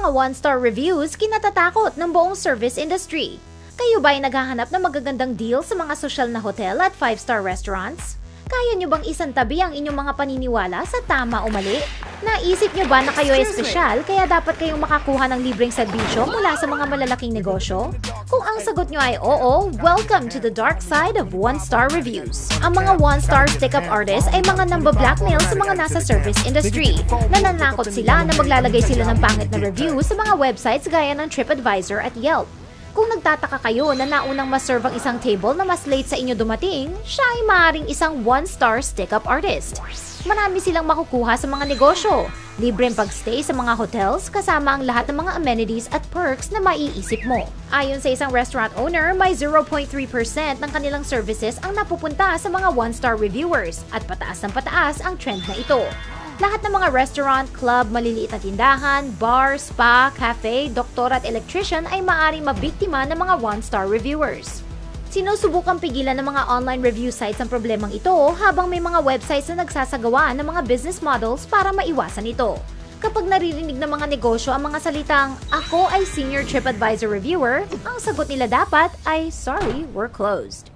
mga one-star reviews kinatatakot ng buong service industry. Kayo ba ay naghahanap ng magagandang deal sa mga social na hotel at 5-star restaurants? Kaya nyo bang isantabi ang inyong mga paniniwala sa tama o mali? Naisip nyo ba na kayo ay espesyal kaya dapat kayong makakuha ng libreng serbisyo mula sa mga malalaking negosyo? Kung ang sagot nyo ay oo, welcome to the dark side of one-star reviews. Ang mga one-star stick-up artists ay mga namba-blackmail sa mga nasa service industry. Nananakot sila na maglalagay sila ng pangit na review sa mga websites gaya ng TripAdvisor at Yelp. Kung nagtataka kayo na naunang maserve ang isang table na mas late sa inyo dumating, siya ay maaaring isang one-star stick-up artist. Marami silang makukuha sa mga negosyo. Libreng pagstay sa mga hotels kasama ang lahat ng mga amenities at perks na maiisip mo. Ayon sa isang restaurant owner, may 0.3% ng kanilang services ang napupunta sa mga one-star reviewers at pataas ng pataas ang trend na ito. Lahat ng mga restaurant, club, maliliit na tindahan, bar, spa, cafe, doktor at electrician ay maaring mabiktima ng mga one-star reviewers. Sinusubukang pigilan ng mga online review sites ang problemang ito habang may mga websites na nagsasagawa ng mga business models para maiwasan ito. Kapag naririnig ng mga negosyo ang mga salitang, Ako ay Senior TripAdvisor Reviewer, ang sagot nila dapat ay, Sorry, we're closed.